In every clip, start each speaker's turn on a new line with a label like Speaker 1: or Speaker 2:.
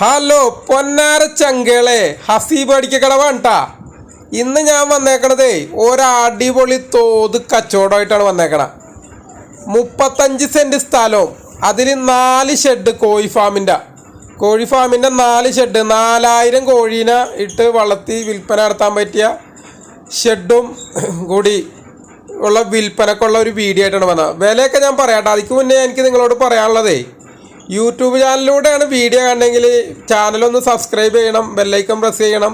Speaker 1: Hello പൊന്നാര ചങ്കളെ. ഹസീബ് അടിക്കടവാണ്ടാ ഇന്ന് ഞാൻ വന്നേക്കണതേ ഒരടിപൊളി തോത് കച്ചവടമായിട്ടാണ് വന്നേക്കണ. മുപ്പത്തഞ്ച് സെന്റ് സ്ഥലവും അതിൽ നാല് ഷെഡ് കോഴി ഫാമിന്റെ കോഴി ഫാമിന്റെ നാല് ഷെഡ് നാലായിരം കോഴീനെ ഇട്ട് വളർത്തി വിൽപ്പന നടത്താൻ പറ്റിയ ഷെഡും കൂടി ഉള്ള വിൽപ്പനക്കുള്ള ഒരു വീഡിയോ ആയിട്ടാണ് വന്നത്. വിലയൊക്കെ ഞാൻ പറയാട്ടോ അതിക്ക് മുന്നേ എനിക്ക് നിങ്ങളോട് പറയാനുള്ളതേ യൂട്യൂബ് ചാനലിലൂടെയാണ് വീഡിയോ കണ്ടെങ്കിൽ ചാനലൊന്ന് സബ്സ്ക്രൈബ് ചെയ്യണം ബെല്ലൈക്കൺ പ്രസ് ചെയ്യണം.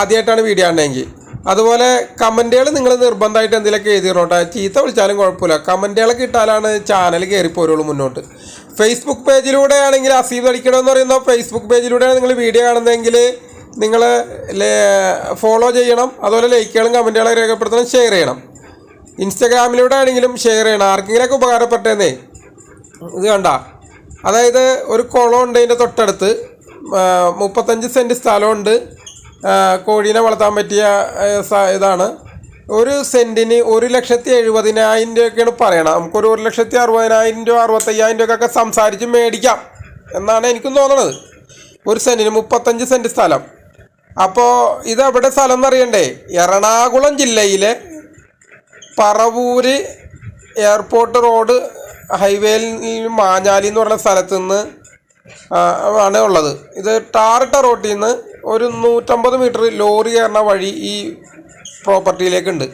Speaker 1: ആദ്യമായിട്ടാണ് വീഡിയോ കണ്ടെങ്കിൽ. അതുപോലെ കമന്റുകൾ നിങ്ങൾ നിർബന്ധമായിട്ട് എന്തെങ്കിലുമൊക്കെ എഴുതിയിടോട്ടെ ചീത്ത വിളിച്ചാലും കുഴപ്പമില്ല. കമന്റുകളൊക്കെ ഇട്ടാലാണ് ചാനൽ കയറിപ്പോരുള്ളൂ മുന്നോട്ട്. ഫേസ്ബുക്ക് പേജിലൂടെ ആണെങ്കിൽ അസീബ് അടിക്കണമെന്ന് പറയുന്ന ഫേസ്ബുക്ക് പേജിലൂടെയാണ് നിങ്ങൾ വീഡിയോ കാണുന്നതെങ്കിൽ നിങ്ങൾ ഫോളോ ചെയ്യണം. അതുപോലെ ലൈക്കുകളും കമന്റുകളും രേഖപ്പെടുത്തണം ഷെയർ ചെയ്യണം. ഇൻസ്റ്റഗ്രാമിലൂടെ ആണെങ്കിലും ഷെയർ ചെയ്യണം. ആർക്കെങ്കിലുമൊക്കെ ഉപകാരപ്പെട്ടേന്നേ. ഇത് കണ്ട? അതായത് ഒരു കുളം ഉണ്ട് അതിന്റെ തൊട്ടടുത്ത്. മുപ്പത്തഞ്ച് സെന്റ് സ്ഥലമുണ്ട്. കോഴീനെ വളർത്താൻ പറ്റിയ ഇതാണ്. ഒരു സെന്റിന് ഒരു ലക്ഷത്തി എഴുപതിനായിരം രൂപയൊക്കെയാണ് പറയണം നമുക്കൊരു ഒരു ലക്ഷത്തി അറുപതിനായിരം രൂപ അറുപത്തയ്യായിരം രൂപയൊക്കെ സംസാരിച്ച് മേടിക്കാം എന്നാണ് എനിക്കും തോന്നണത്. ഒരു സെന്റിന് മുപ്പത്തഞ്ച് സെന്റ് സ്ഥലം. അപ്പോൾ ഇത് സ്ഥലം എന്നറിയണ്ടേ? എറണാകുളം ജില്ലയിലെ പറവൂര് എയർപോർട്ട് റോഡ് ഹൈവേയിൽ മാഞ്ഞാലി എന്ന് പറയുന്ന സ്ഥലത്ത് നിന്ന് ആണ് ഉള്ളത്. ഇത് ടാറിട്ട റോട്ടിൽ നിന്ന് ഒരു നൂറ്റമ്പത് മീറ്റർ ലോറി കയറുന്ന വഴി ഈ പ്രോപ്പർട്ടിയിലേക്കുണ്ട്.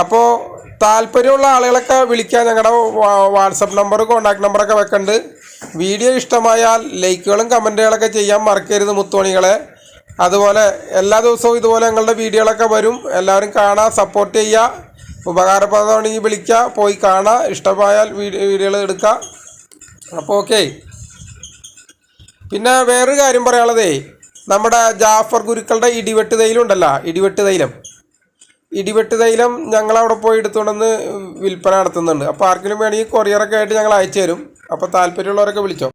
Speaker 1: അപ്പോൾ താല്പര്യമുള്ള ആളുകളൊക്കെ വിളിക്കാൻ ഞങ്ങളുടെ വാട്സപ്പ് നമ്പർ കോൺടാക്ട് നമ്പറൊക്കെ വെക്കുന്നുണ്ട് വീഡിയോ ഇഷ്ടമായാൽ ലൈക്കുകളും കമന്റുകളൊക്കെ ചെയ്യാൻ മറക്കരുത് മുത്തുമണികളെ. അതുപോലെ എല്ലാ ദിവസവും ഇതുപോലെ ഞങ്ങളുടെ വീഡിയോകളൊക്കെ വരും. എല്ലാവരും കാണാൻ സപ്പോർട്ട് ചെയ്യുക ഉപകാരപ്രദമാണെങ്കിൽ വിളിക്കുക പോയി കാണുക ഇഷ്ടമായാൽ വീഡിയോ വീഡിയോകൾ എടുക്കുക അപ്പോൾ ഓക്കെ. പിന്നെ വേറൊരു കാര്യം പറയാനുള്ളതേ നമ്മുടെ ജാഫർ ഗുരുക്കളുടെ ഇടിവെട്ട് തൈലം ഉണ്ടല്ലോ ഇടിവെട്ട് തൈലം. ഇടിവെട്ട് തൈലം ഞങ്ങളവിടെ പോയി എടുത്തുകൊണ്ടെന്ന് വിൽപ്പന നടത്തുന്നുണ്ട്. അപ്പോൾ ആർക്കെങ്കിലും വേണമെങ്കിൽ കൊറിയറൊക്കെ ആയിട്ട് ഞങ്ങൾ അയച്ചു തരും അപ്പോൾ താല്പര്യമുള്ളവരൊക്കെ വിളിച്ചോ.